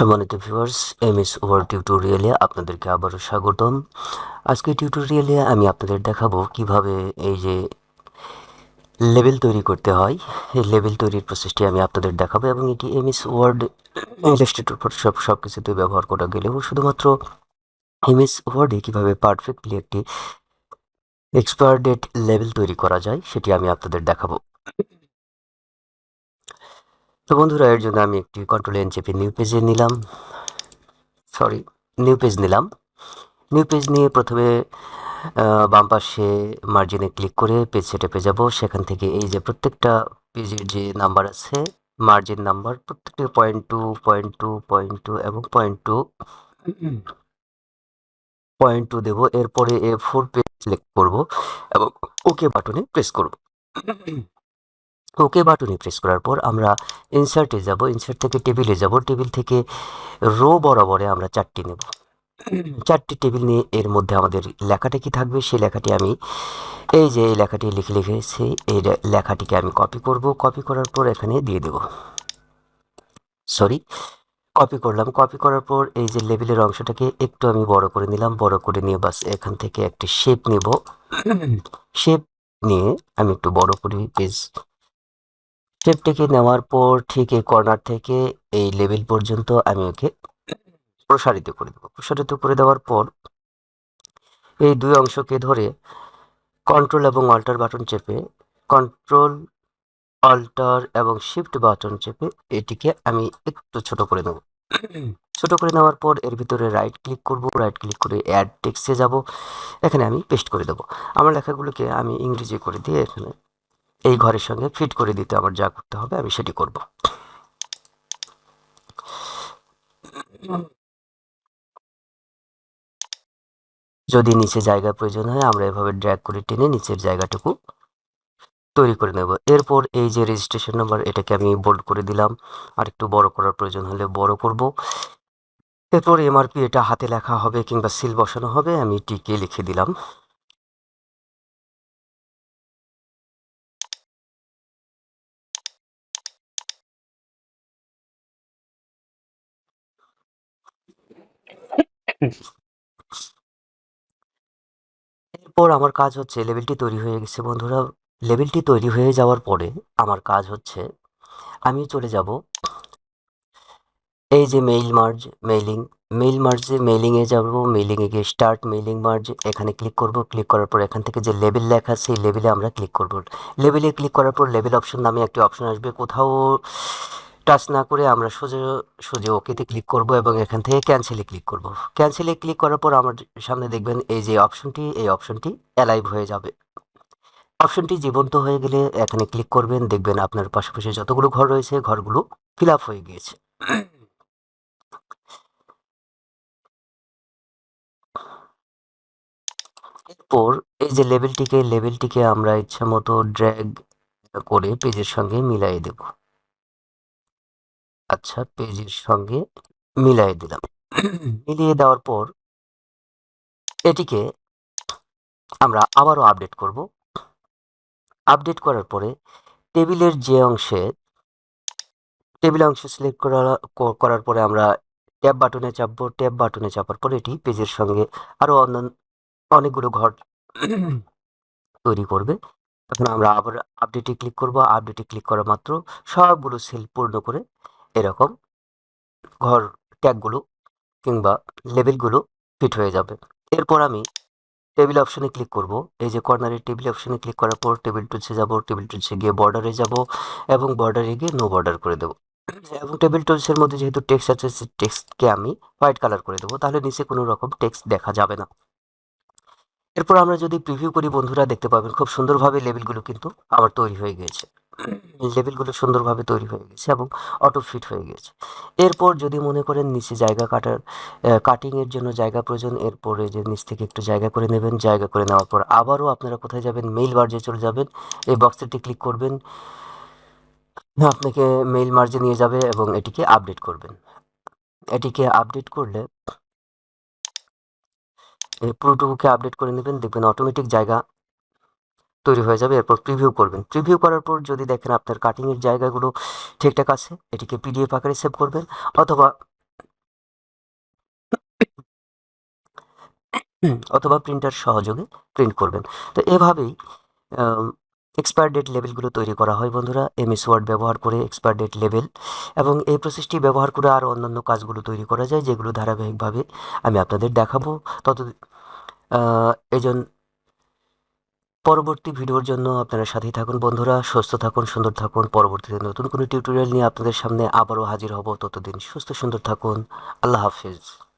সম্মানিত viewers M S war টিউটোরিয়ালে আপনাদেরকে আবারও স্বাগতম। আজকে টিউটোরিয়ালে আমি আপনাদের দেখাবো কীভাবে এই যে লেভেল তৈরি করতে হয়। এই লেভেল তৈরির প্রসেসটি আমি আপনাদের দেখাবো এবং এটি M S Word Illustrator Photoshop সব কিছুতে ব্যবহার করা গেলেও শুধুমাত্র এম এস ওয়ার্ডে কীভাবে পারফেক্টলি একটি এক্সপায়ার ডেট লেভেল তৈরি করা যায়, সেটি আমি আপনাদের দেখাবো। তো বন্ধুরা, এর জন্য আমি একটি কন্ট্রোল এন চেপে নিউ পেজে নিলাম। সরি নিউ পেজ নিলাম। নিউ পেজ নিয়ে প্রথমে বাম পাশে মার্জিনে ক্লিক করে পেজ সেটে যাব। সেখান থেকে এই যে প্রত্যেকটা পেজের যে নাম্বার আছে মার্জিন নাম্বার প্রত্যেকটা point two point two point two এবং পয়েন্ট টু পয়েন্ট টু দেবো। এরপরে এ ফোর পেজ সিলেক্ট করব এবং ওকে বাটনে প্রেস করব। ওকে বাটনে প্রেস করার পর আমরা ইনসার্টে যাব ইনসার্ট থেকে টেবিলে যাব টেবিল থেকে রো বরাবরে আমরা চারটি নেব। চারটি টেবিল নিয়ে এর মধ্যে আমাদের লেখাটা কি থাকবে? সেই লেখাটি আমি এই যে এই লেখাটি লিখে লিখেছি, এই লেখাটিকে আমি কপি করব। কপি করার পর এখানে দিয়ে দেব। সরি কপি করলাম। কপি করার পর এই যে লেবেলের অংশটাকে একটু আমি বড় করে নিলাম। বড় করে নিয়ে বাস এখান থেকে একটি শেপ নেব। শেপ নিয়ে আমি একটু বড় করি পেজ শেপটিকে নেওয়ার পর ঠিক এই কর্নার থেকে এই লেভেল পর্যন্ত আমি ওকে প্রসারিত করে দেবো। প্রসারিত করে দেওয়ার পর এই দুই অংশকে ধরে কন্ট্রোল এবং অল্টার বাটন চেপে কন্ট্রোল অল্টার এবং শিফট বাটন চেপে এটিকে আমি একটু ছোট করে নেব। ছোট করে নেওয়ার পর এর ভিতরে রাইট ক্লিক করব রাইট ক্লিক করে অ্যাড টেক্সটে যাব। এখানে আমি পেস্ট করে দেবো। আমার লেখাগুলোকে আমি ইংরেজি করে দিয়ে এখানে এই ঘরের সঙ্গে ফিট করে দিতে আমার যা করতে হবে, আমি সেটি করব। যদি নিচে জায়গা প্রয়োজন হয়, আমরা এভাবে ড্র্যাগ করে টেনে নিচের জায়গাটুকু তৈরি করে নেব। এরপর এই যে রেজিস্ট্রেশন নাম্বার এটাকে আমি বোল্ড করে দিলাম। আর একটু বড় করার প্রয়োজন হলে বড় করব। এরপর এমআরপি এটা হাতে লেখা হবে কিংবা সিল বসানো হবে, আমি টিকে লিখে দিলাম। এরপর আমার কাজ হচ্ছে লেভেলটি তৈরি হয়ে গেছে। বন্ধুরা লেভেলটি তৈরি হয়ে যাওয়ার পরে আমার কাজ হচ্ছে, আমি চলে যাব এই যে মেইল মার্জ মেইলিং মেইল মার্জে মেইলিংয়ে যাব মেইলিংয়ে গিয়ে স্টার্ট মেইলিং মার্জ এখানে ক্লিক করব ক্লিক করার পর এখান থেকে যে লেভেল লেখা সেই লেভেলে আমরা ক্লিক করব। লেভেলে ক্লিক করার পর লেভেল অপশন নামে একটি অপশন আসবে, কোথাও টাচ না করে আমরা সোজা সোজা ওকেতে ক্লিক করব এবং এখান থেকে ক্যান্সেলে ক্লিক করব। ক্যান্সেলে ক্লিক করার পর আমার সামনে দেখবেন এই যে অপশনটি এই অপশনটি অ্যালাইভ হয়ে যাবে। অপশনটি জীবন্ত হয়ে গেলে এখানে ক্লিক করবেন, দেখবেন আপনার পাশাপাশি যতগুলো ঘর রয়েছে, ঘরগুলো ফিল হয়ে গিয়েছে। এরপর এই যে লেভেলটিকে লেভেলটিকে আমরা ইচ্ছা মতো ড্র্যাগ করে পেজের সঙ্গে মিলাই দেব। আচ্ছা পেজের সঙ্গে মিলাই দিলাম। মিলিয়ে দেওয়ার পর এটিকে আমরা আবারও আপডেট করব। আপডেট করার পরে টেবিলের যে অংশে, টেবিল অংশে সিলেক্ট করা, করার পরে আমরা ট্যাব বাটনে চাপবো। ট্যাব বাটনে চাপার পরে এটি পেজের সঙ্গে আরও অন্যান্য অনেকগুলো ঘর তৈরি করবে। এখন আমরা আবার আপডেটে ক্লিক করব। আপডেটে ক্লিক করা মাত্র সবগুলো সেল পূর্ণ করে এরকম ঘর ট্যাগগুলো কিংবা লেবেলগুলো ফিট হয়ে যাবে। এরপর আমি টেবিল অপশনে ক্লিক করব। এই যে কর্নারের টেবিল অপশনে ক্লিক করার পর টেবিল টুলসে যাব, টেবিল টুলসে গিয়ে বর্ডারে যাব এবং বর্ডারে গিয়ে নো বর্ডার করে দেবো। এবং টেবিল টুলসের মধ্যে যেহেতু টেক্সট আছে সেই টেক্সটকে আমি হোয়াইট কালার করে দেবো, তাহলে নিচে কোনো রকম টেক্সট দেখা যাবে না। এরপর আমরা যদি প্রিভিউ করি, বন্ধুরা দেখতে পাবেন খুব সুন্দরভাবে লেবেলগুলো কিন্তু আবার তৈরি হয়ে গিয়েছে। লেবেলগুলো সুন্দরভাবে তৈরি হয়ে গেছে এবং অটো ফিট হয়ে গেছে। এরপর যদি মনে করেন নিচে জায়গা কাটার কাটিংয়ের জন্য জায়গা প্রয়োজন, এরপরে যে নিচ থেকে একটু জায়গা করে নেবেন, জায়গা করে নেওয়ার পর আবারও আপনারা কোথায় যাবেন? মেইল বার্জে চলে যাবেন, এই বক্সটি ক্লিক করবেন, আপনাকে মেইল মার্জে নিয়ে যাবে এবং এটিকে আপডেট করবেন। এটিকে আপডেট করলে পুরোটুকুকে আপডেট করে নেবেন, দেখবেন অটোমেটিক জায়গা তৈরি হয়ে যাবে। এরপর প্রিভিউ করবেন। প্রিভিউ করার পর যদি দেখেন আপনার কাটিংয়ের জায়গাগুলো ঠিকঠাক আছে, এটিকে পিডিএফ আকারে সেভ করবেন অথবা অথবা প্রিন্টার সহযোগে প্রিন্ট করবেন। তো এভাবেই এক্সপায়ার ডেট লেভেলগুলো তৈরি করা হয় বন্ধুরা। এমএস ওয়ার্ড ব্যবহার করে এক্সপায়ার ডেট লেভেল এবং এই প্রসেসটি ব্যবহার করে আরও অন্যান্য কাজগুলো তৈরি করা যায়, যেগুলো ধারাবাহিকভাবে আমি আপনাদের দেখাবো। তত এজন পরবর্তী ভিডিওর জন্য আপনারা সাথেই থাকুন বন্ধুরা, সুস্থ থাকুন, সুন্দর থাকুন। পরবর্তীতে নতুন কোনো টিউটোরিয়াল নিয়ে আপনাদের সামনে আবারও হাজির হব। ততদিন সুস্থ সুন্দর থাকুন। আল্লাহ হাফিজ।